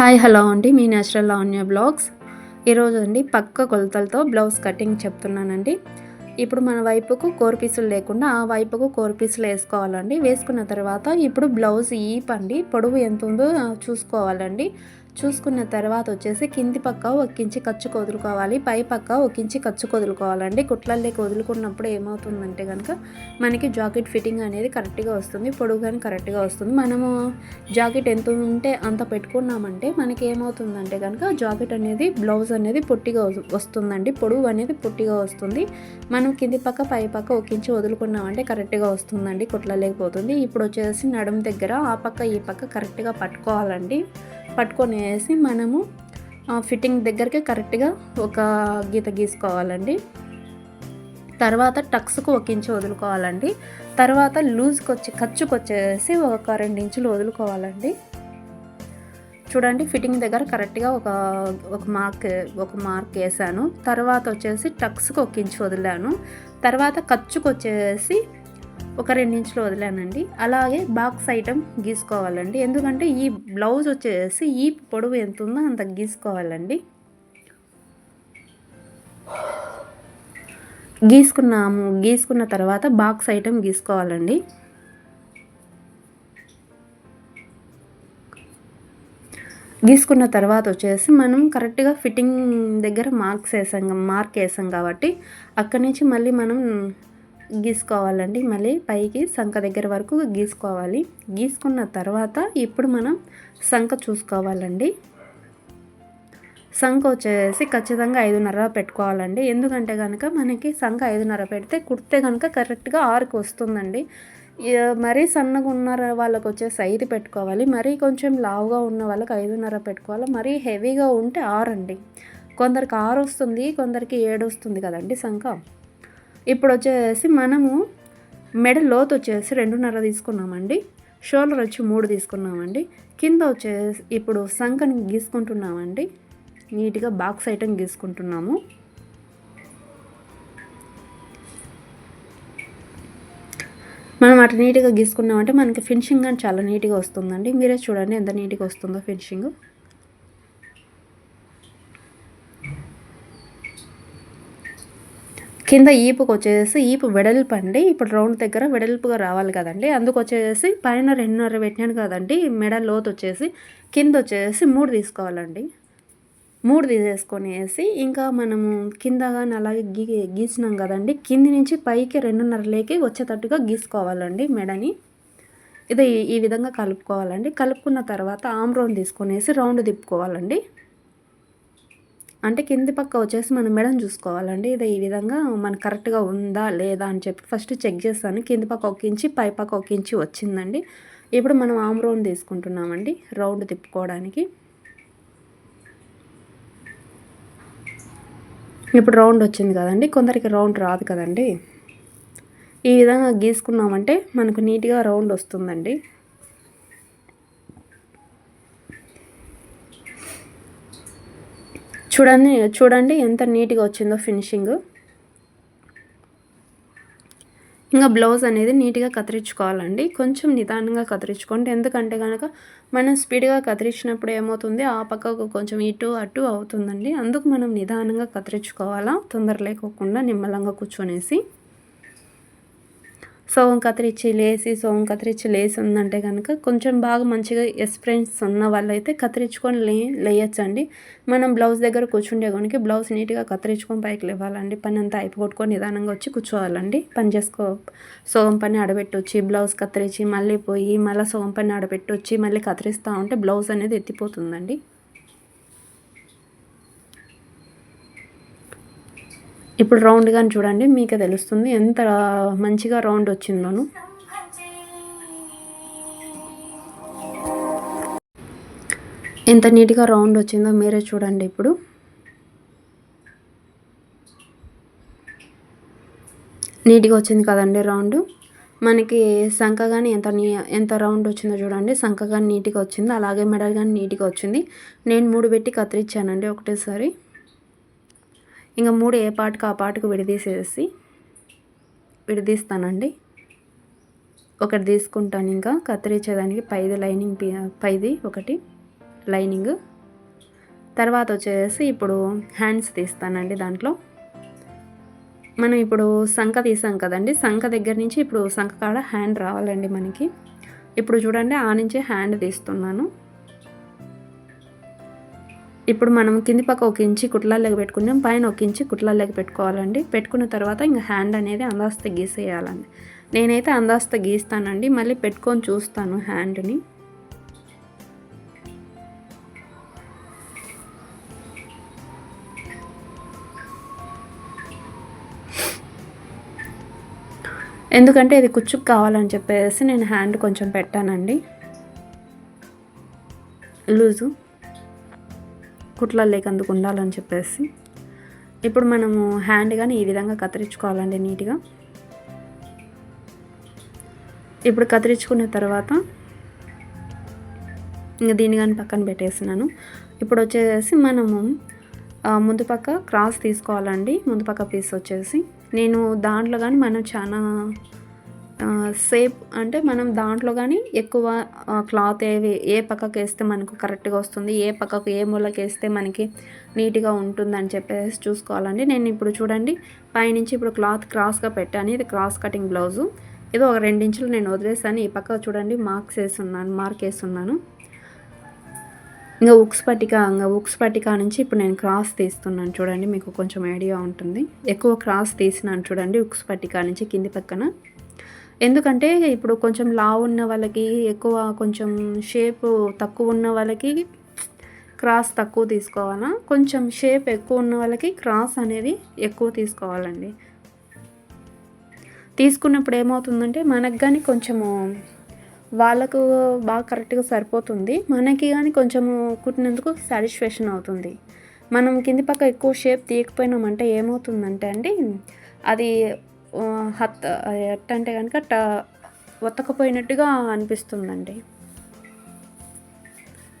Hi hello అండి. మీ natural Lavanya blogs. ఈరోజు అండి పక్క కొలతలతో బ్లౌజ్ కటింగ్ చెప్తున్నానండి. ఇప్పుడు మన వైపుకు కోర్ పీసులు లేకుండా ఆ వైపుకు కోర్ పీసులు వేసుకోవాలండి. వేసుకున్న తర్వాత ఇప్పుడు బ్లౌజ్ ఈపండి. పొడవు ఎంత ఉందో చూసుకోవాలండి. చూసుకున్న తర్వాత వచ్చేసి కింది పక్క ఒక్కించి ఖర్చు వదులుకోవాలి పై పక్క ఒక్కించి కచ్చు వదులుకోవాలండి కుట్లల్లోకి వదులుకున్నప్పుడు ఏమవుతుందంటే కనుక మనకి జాకెట్ ఫిట్టింగ్ అనేది కరెక్ట్గా వస్తుంది పొడుగు కానీ కరెక్ట్గా వస్తుంది. మనము జాకెట్ ఎంత ఉంటే అంత పెట్టుకున్నామంటే మనకి ఏమవుతుందంటే కనుక జాకెట్ అనేది బ్లౌజ్ అనేది పొట్టిగా వస్తుందండి. పొడుగు అనేది పొట్టిగా వస్తుంది. మనం కింది పక్క పై పక్క ఒక్కించి వదులుకున్నామంటే కరెక్ట్గా వస్తుందండి కుట్లలేకపోతుంది. ఇప్పుడు వచ్చేసి నడుము దగ్గర ఆ పక్క ఈ పక్క కరెక్ట్గా పట్టుకోవాలండి. పట్టుకొని వేసి మనము ఫిట్టింగ్ దగ్గరికి కరెక్ట్గా ఒక గీత గీసుకోవాలండి. తర్వాత టక్స్కు ఒక ఇంచు వదులుకోవాలండి. తర్వాత లూజ్కి వచ్చి ఖర్చుకు వచ్చేసి ఒక రెండు ఇంచులు వదులుకోవాలండి. చూడండి ఫిట్టింగ్ దగ్గర కరెక్ట్గా ఒక ఒక మార్క్ ఒక మార్క్ వేసాను. తర్వాత వచ్చేసి టక్స్కి ఒక ఇంచు వదిలాను. తర్వాత ఖర్చుకు వచ్చేసి ఒక రెండించులు వదిలానండి. అలాగే బాక్స్ ఐటమ్ గీసుకోవాలండి. ఎందుకంటే ఈ బ్లౌజ్ వచ్చేసి ఈ పొడవు ఎంత ఉందో అంత గీసుకోవాలండి. గీసుకున్నాము. గీసుకున్న తర్వాత బాక్స్ ఐటమ్ గీసుకోవాలండి. గీసుకున్న తర్వాత వచ్చేసి మనం కరెక్ట్గా ఫిట్టింగ్ దగ్గర మార్క్స్ వేసాం మార్క్ వేసాం కాబట్టి అక్కడి నుంచి మళ్ళీ మనం గీసుకోవాలండి. మళ్ళీ పైకి సంఖ దగ్గర వరకు గీసుకోవాలి. గీసుకున్న తర్వాత ఇప్పుడు మనం సంఖ చూసుకోవాలండి. సంఖ వచ్చేసి ఖచ్చితంగా ఐదున్నర పెట్టుకోవాలండి. ఎందుకంటే కనుక మనకి సంఖ ఐదున్నర పెడితే కుడితే కనుక కరెక్ట్గా ఆరుకు వస్తుందండి. మరీ సన్నగా ఉన్న వాళ్ళకి వచ్చేసి ఐదు పెట్టుకోవాలి. మరీ కొంచెం లావుగా ఉన్న వాళ్ళకి ఐదున్నర పెట్టుకోవాలి. మరీ హెవీగా ఉంటే ఆరు అండి కొందరికి ఆరు వస్తుంది కొందరికి ఏడు వస్తుంది కదండి సంఖ. ఇప్పుడు వచ్చేసి మనము మెడ లోతు వచ్చేసి రెండున్నర తీసుకున్నామండి. షోల్డర్ వచ్చి మూడు తీసుకున్నామండి. కింద వచ్చేసి ఇప్పుడు సంఖని గీసుకుంటున్నామండి. నీట్గా బాక్స్ ఐటమ్ గీసుకుంటున్నాము. మనం అటు నీట్గా గీసుకున్నామంటే మనకి ఫినిషింగ్ అని చాలా నీట్గా వస్తుందండి. మీరే చూడండి ఎంత నీట్గా వస్తుందో ఫినిషింగ్. కింద ఈపుకు వచ్చేసి ఈపు వెడల్పు అండి ఇప్పుడు రౌండ్ దగ్గర వెడల్పుగా రావాలి కదండి. అందుకు వచ్చేసి పైన రెండున్నర పెట్టినాను కదండి. మెడ లోతు వచ్చేసి కింద వచ్చేసి మూడు తీసుకోవాలండి. మూడు తీసేసుకొని వేసి ఇంకా మనము కింద కానీ అలాగే గీ గీసినాం కదండి. కింది నుంచి పైకి రెండున్నర లేకి వచ్చేటట్టుగా గీసుకోవాలండి మెడని. ఇది ఈ విధంగా కలుపుకోవాలండి. కలుపుకున్న తర్వాత ఆమ్ రౌండ్ తీసుకొనేసి రౌండ్ తిప్పుకోవాలండి. అంటే కింది పక్క వచ్చేసి మనం మెడను చూసుకోవాలండి. ఇది ఈ విధంగా మనకు కరెక్ట్గా ఉందా లేదా అని చెప్పి ఫస్ట్ చెక్ చేస్తాను. కింది పక్క ఒక ఇంచి పై పక్క ఒక ఇంచి వచ్చిందండి. ఇప్పుడు మనం ఆమ్ రౌండ్ తీసుకుంటున్నామండి రౌండ్ తిప్పుకోవడానికి. ఇప్పుడు రౌండ్ వచ్చింది కదండి కొందరికి రౌండ్ రాదు కదండి. ఈ విధంగా గీసుకున్నామంటే మనకు నీట్గా రౌండ్ వస్తుందండి. చూడండి చూడండి ఎంత నీట్గా వచ్చిందో ఫినిషింగ్. ఇంకా బ్లౌజ్ అనేది నీట్గా కత్తిరించుకోవాలండి. కొంచెం నిదానంగా కత్తిరించుకోండి. ఎందుకంటే కనుక మనం స్పీడ్గా కత్తిరించినప్పుడు ఏమవుతుంది? ఆ పక్కకు కొంచెం ఇటు అటు అవుతుందండి. అందుకు మనం నిదానంగా కత్తిరించుకోవాలా? తొందర లేకోకుండా నిమ్మలంగా కూర్చొనేసి. సోగం కత్తిరించి లేసి సోగం కత్తిరించి లేసి ఉందంటే కనుక కొంచెం బాగా మంచిగా ఎక్స్పీరియన్స్ ఉన్న వాళ్ళైతే కత్తిరించుకొని లే లేయచ్చండి. మనం బ్లౌజ్ దగ్గర కూర్చుండే కొనికి బ్లౌజ్ నీట్గా కత్తిరించుకొని పైకి లేవాలండి. పని అంతా అయిపోగొట్టుకొని నిదానంగా వచ్చి కూర్చోవాలండి. పని చేసుకో సోగం పని ఆడబెట్టొచ్చి బ్లౌజ్ కత్తిరించి మళ్ళీ పోయి మళ్ళీ సోగం పని ఆడబెట్టొచ్చి మళ్ళీ కత్తిరిస్తూ ఉంటే బ్లౌజ్ అనేది ఎత్తిపోతుందండి. ఇప్పుడు రౌండ్ కానీ చూడండి మీకు తెలుస్తుంది ఎంత మంచిగా రౌండ్ వచ్చిందోను ఎంత నీట్గా రౌండ్ వచ్చిందో మీరే చూడండి ఇప్పుడు. నీట్గా వచ్చింది కదండి రౌండ్ మనకి సంఖ కానీ ఎంత నీ ఎంత రౌండ్ వచ్చిందో చూడండి. సంఖ కానీ నీట్గా వచ్చింది అలాగే మెడల్ కానీ నీట్గా వచ్చింది. నేను మూడు పెట్టి కత్తిరించానండి ఒకటేసారి. ఇంకా మూడు ఏ పాటకు ఆ పాటకు విడదీసేసి విడదీస్తానండి. ఒకటి తీసుకుంటాను ఇంకా. కత్తిరించేదానికి పైది లైనింగ్ పైది ఒకటి లైనింగ్. తర్వాత వచ్చేసి ఇప్పుడు హ్యాండ్స్ తీస్తానండి దాంట్లో. మనం ఇప్పుడు సంఖ తీసాం కదండి. సంఖ దగ్గర నుంచి ఇప్పుడు సంఖ కాడ హ్యాండ్ రావాలండి మనకి. ఇప్పుడు చూడండి ఆ నుంచి హ్యాండ్ తీస్తున్నాను. ఇప్పుడు మనం కింది పక్క ఒక ఇంచి కుట్లాలేక పెట్టుకున్నాం పైన ఒక ఇంచి కుట్లాలేక పెట్టుకోవాలండి. పెట్టుకున్న తర్వాత ఇంకా హ్యాండ్ అనేది అందాస్త గీసేయాలండి. నేనైతే అందాస్త గీస్తానండి మళ్ళీ పెట్టుకొని చూస్తాను హ్యాండ్ని. ఎందుకంటే ఇది కుచ్చుకు కావాలని చెప్పేసి నేను హ్యాండ్ కొంచెం పెట్టానండి. లూజు. కుట్ల లేకందుకు ఉండాలని చెప్పేసి ఇప్పుడు మనము హ్యాండ్ కానీ ఈ విధంగా కత్తిరించుకోవాలండి నీట్గా. ఇప్పుడు కత్తిరించుకున్న తర్వాత ఇంకా దీన్ని కానీ పక్కన పెట్టేసినాను ఇప్పుడు వచ్చేసి మనము ముందు పక్క క్రాస్ తీసుకోవాలండి. ముందు పక్క పీస్ వచ్చేసి. నేను దాంట్లో కానీ మనం చాలా సేఫ్ అంటే మనం దాంట్లో కానీ ఎక్కువ క్లాత్ ఏవి ఏ పక్కకు వేస్తే మనకు కరెక్ట్గా వస్తుంది ఏ పక్కకు ఏ మూలకి వేస్తే మనకి నీట్గా ఉంటుందని చెప్పేసి చూసుకోవాలండి. నేను ఇప్పుడు చూడండి పైనుంచి ఇప్పుడు క్లాత్ క్రాస్గా పెట్టాను. ఇది క్రాస్ కటింగ్ బ్లౌజు. ఏదో ఒక రెండించులు నేను వదిలేసాను. ఈ పక్క చూడండి మార్క్స్ వేస్తున్నాను మార్క్ వేసున్నాను ఇంకా ఉక్స్ పట్టిక ఇంకా ఉక్స్ పట్టిక నుంచి ఇప్పుడు నేను క్రాస్ తీస్తున్నాను చూడండి మీకు కొంచెం ఐడియా ఉంటుంది. ఎక్కువ క్రాస్ తీసినాను చూడండి ఉక్స్ పట్టిక నుంచి కింది పక్కన. ఎందుకంటే ఇప్పుడు కొంచెం లావు ఉన్న వాళ్ళకి ఎక్కువ కొంచెం షేప్ తక్కువ ఉన్న వాళ్ళకి క్రాస్ తక్కువ తీసుకోవాలా? కొంచెం షేప్ ఎక్కువ ఉన్న వాళ్ళకి క్రాస్ అనేది ఎక్కువ తీసుకోవాలండి. తీసుకున్నప్పుడు ఏమవుతుందంటే మనకు కానీ కొంచెము వాళ్ళకు బాగా కరెక్ట్గా సరిపోతుంది. మనకి కానీ కొంచెము కుట్టినందుకు సాటిస్ఫాక్షన్ అవుతుంది. మనం కింది పక్క ఎక్కువ షేప్ తీయకపోయినామంటే ఏమవుతుందంటే అండి అది హత్ ఎట్టంటే కనుక ట ఒత్తకపోయినట్టుగా అనిపిస్తుందండి.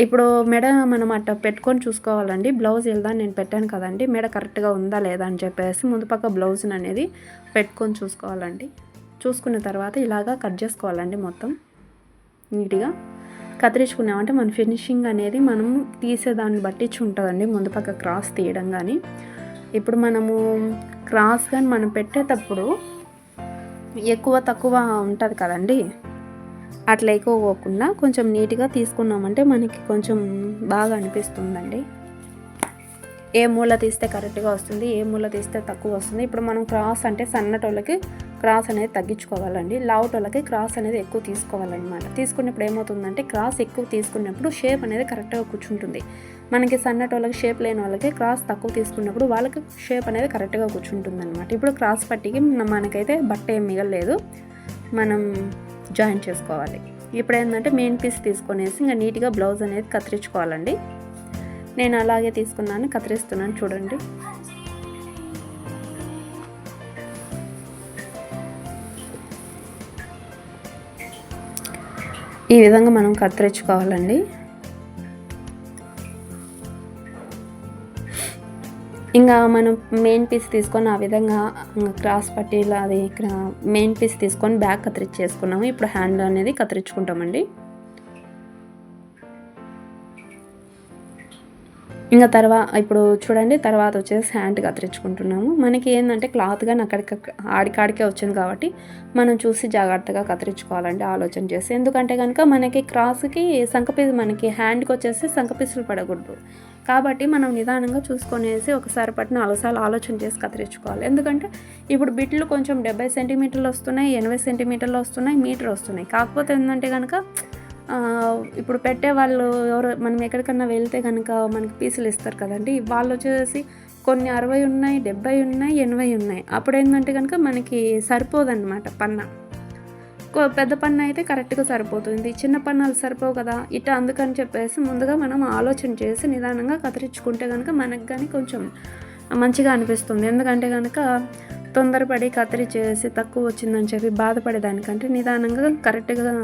ఇప్పుడు మెడ మనం అట్ట పెట్టుకొని చూసుకోవాలండి. బ్లౌజ్ వెళ్దా నేను పెట్టాను కదండి. మెడ కరెక్ట్గా ఉందా లేదా అని చెప్పేసి ముందు పక్క బ్లౌజ్ని అనేది పెట్టుకొని చూసుకోవాలండి. చూసుకున్న తర్వాత ఇలాగా కట్ చేసుకోవాలండి మొత్తం. నీట్గా కత్తిరించుకున్నామంటే మన ఫినిషింగ్ అనేది మనం తీసేదాన్ని బట్టి ఉంటుందండి. ముందు పక్క క్రాస్ తీయడం కానీ ఇప్పుడు మనము క్రాస్ కానీ మనం పెట్టేటప్పుడు ఎక్కువ తక్కువ ఉంటుంది కదండి. అట్లా ఎక్కువ పోకుండా కొంచెం నీట్గా తీసుకున్నామంటే మనకి కొంచెం బాగా అనిపిస్తుందండి. ఏ మూల తీస్తే కరెక్ట్గా వస్తుంది ఏ మూల తీస్తే తక్కువ వస్తుంది. ఇప్పుడు మనం క్రాస్ అంటే సన్నటోళ్ళకి క్రాస్ అనేది తగ్గించుకోవాలండి. లావుటోళ్ళకి క్రాస్ అనేది ఎక్కువ తీసుకోవాలన్నమాట. తీసుకున్నప్పుడు ఏమవుతుందంటే క్రాస్ ఎక్కువ తీసుకున్నప్పుడు షేప్ అనేది కరెక్ట్గా కూర్చుంటుంది. మనకి సన్నటి వాళ్ళకి షేప్ లేని వాళ్ళకి క్రాస్ తక్కువ తీసుకున్నప్పుడు వాళ్ళకి షేప్ అనేది కరెక్ట్గా కూర్చుంటుంది అనమాట ఇప్పుడు క్రాస్ పట్టికి మనకైతే బట్ట ఏం మిగలేదు మనం జాయిన్ చేసుకోవాలి. ఇప్పుడు ఏంటంటే మెయిన్ పీస్ తీసుకొనేసి ఇంకా నీట్గా బ్లౌజ్ అనేది కత్తిరించుకోవాలండి. నేను అలాగే తీసుకున్నాను కత్తిరిస్తున్నాను చూడండి. ఈ విధంగా మనం కత్తిరించుకోవాలండి. ఇంకా మనం మెయిన్ పీస్ తీసుకొని ఆ విధంగా క్రాస్ పట్టీలు అది మెయిన్ పీస్ తీసుకొని బ్యాక్ కత్తిరించేసుకున్నాము ఇప్పుడు హ్యాండ్ అనేది కత్తిరించుకుంటామండి. ఇంకా తర్వాత ఇప్పుడు చూడండి తర్వాత వచ్చేసి హ్యాండ్ కత్తిరించుకుంటున్నాము. మనకి ఏంటంటే క్లాత్ కానీ అక్కడికి ఆడికాడికే వచ్చింది కాబట్టి మనం చూసి జాగ్రత్తగా కత్తిరించుకోవాలంటే ఆలోచన చేసి. ఎందుకంటే కనుక మనకి క్రాస్కి సంకపీసు మనకి హ్యాండ్కి వచ్చేసి సంకపీసులు పడకూడదు. కాబట్టి మనం నిదానంగా చూసుకొనేసి ఒకసారి పట్టి నాలుగు సార్లు ఆలోచన చేసి కత్తిరించుకోవాలి. ఎందుకంటే ఇప్పుడు బిట్లు కొంచెం డెబ్బై సెంటీమీటర్లు వస్తున్నాయి ఎనభై సెంటీమీటర్లు వస్తున్నాయి మీటర్ వస్తున్నాయి. కాకపోతే ఏంటంటే కనుక ఇప్పుడు పెట్టే వాళ్ళు ఎవరు మనం ఎక్కడికన్నా వెళ్తే కనుక మనకి పీసులు ఇస్తారు కదండి. వాళ్ళు వచ్చేసి కొన్ని అరవై ఉన్నాయి డెబ్బై ఉన్నాయి ఎనభై ఉన్నాయి. అప్పుడు ఏంటంటే కనుక మనకి సరిపోదన్నమాట పన్న. పెద్ద పన్ను అయితే కరెక్ట్గా సరిపోతుంది. చిన్న పన్నాలు సరిపోవు కదా. ఇట అందుకని చెప్పేసి ముందుగా మనం ఆలోచన చేసి నిదానంగా కత్తిరించుకుంటే కనుక మనకు కానీ కొంచెం మంచిగా అనిపిస్తుంది. ఎందుకంటే కనుక తొందరపడి కత్తిరి చేసి తక్కువ వచ్చిందని చెప్పి బాధపడేదానికంటే నిదానంగా కరెక్ట్గా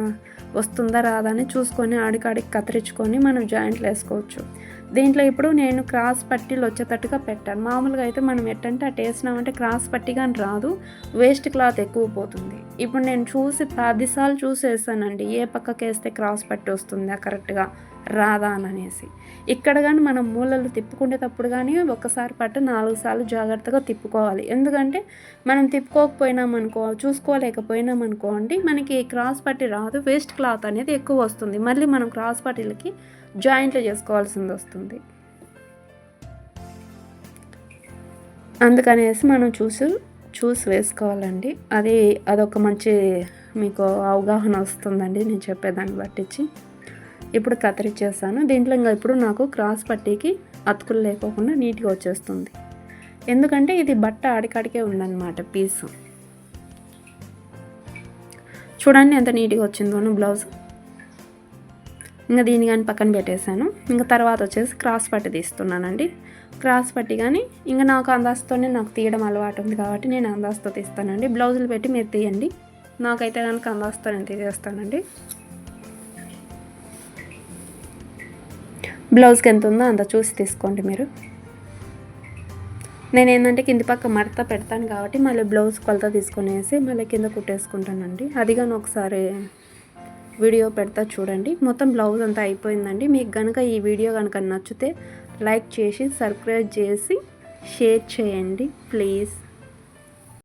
వస్తుందా రాదా అని చూసుకొని ఆడికాడికి కత్తిరించుకొని మనం జాయింట్లు వేసుకోవచ్చు. దీంట్లో ఇప్పుడు నేను క్రాస్ పట్టీలు వచ్చేటట్టుగా పెట్టాను. మామూలుగా అయితే మనం ఎట్టంటే అటు వేసినామంటే క్రాస్ పట్టీ కానీ రాదు. వేస్ట్ క్లాత్ ఎక్కువ పోతుంది. ఇప్పుడు నేను చూసి పదిసార్లు చూసి వేసానండి. ఏ పక్కకి వేస్తే క్రాస్ పట్టి వస్తుందా కరెక్ట్గా రాదా అని అనేసి. ఇక్కడ కానీ మనం మూలలు తిప్పుకునేటప్పుడు కానీ ఒక్కసారి పట్టు నాలుగు సార్లు జాగ్రత్తగా తిప్పుకోవాలి. ఎందుకంటే మనం తిప్పుకోకపోయినామనుకో చూసుకోలేకపోయినామనుకోండి మనకి క్రాస్ పట్టి రాదు వేస్ట్ క్లాత్ అనేది ఎక్కువ వస్తుంది. మళ్ళీ మనం క్రాస్ పట్టీలకి జాయింట్లు చేసుకోవాల్సింది వస్తుంది. అందుకనేసి మనం చూసి చూసి వేసుకోవాలండి. అది అదొక మంచి మీకు అవగాహన వస్తుందండి నేను చెప్పేదాన్ని బట్టించి ఇప్పుడు కత్తిరించేసాను దీంట్లో ఇంకా ఇప్పుడు నాకు క్రాస్ పట్టీకి అతుకులు లేకోకుండా నీట్గా వచ్చేస్తుంది. ఎందుకంటే ఇది బట్ట ఆడికాడికే ఉందన్నమాట పీసు. చూడండి ఎంత నీట్గా వచ్చిందో. బ్లౌజ్ ఇంకా దీన్ని కానీ పక్కన పెట్టేశాను. ఇంకా తర్వాత వచ్చేసి క్రాస్ పట్టి తీస్తున్నానండి. క్రాస్ పట్టి కానీ ఇంకా నాకు అందాస్తోనే నాకు తీయడం అలవాటు ఉంది కాబట్టి నేను అందాస్తో తీస్తానండి. బ్లౌజులు పెట్టి మీరు తీయండి. నాకైతే కనుక అందాస్తో నేను తీసేస్తానండి. బ్లౌజ్కి ఎంత ఉందో అంత చూసి తీసుకోండి మీరు. నేను ఏంటంటే కింది పక్క మడత పెడతాను కాబట్టి మళ్ళీ బ్లౌజ్ కొలత తీసుకునేసి మళ్ళీ కింద కుట్టేసుకుంటానండి. అది కానీ ఒకసారి వీడియో పెడతా చూడండి. మొత్తం బ్లౌజ్ అంతా అయిపోయిందండి. మీకు కనుక ఈ వీడియో కనుక నచ్చితే లైక్ చేసి సబ్స్క్రైబ్ చేసి షేర్ చేయండి. ప్లీజ్.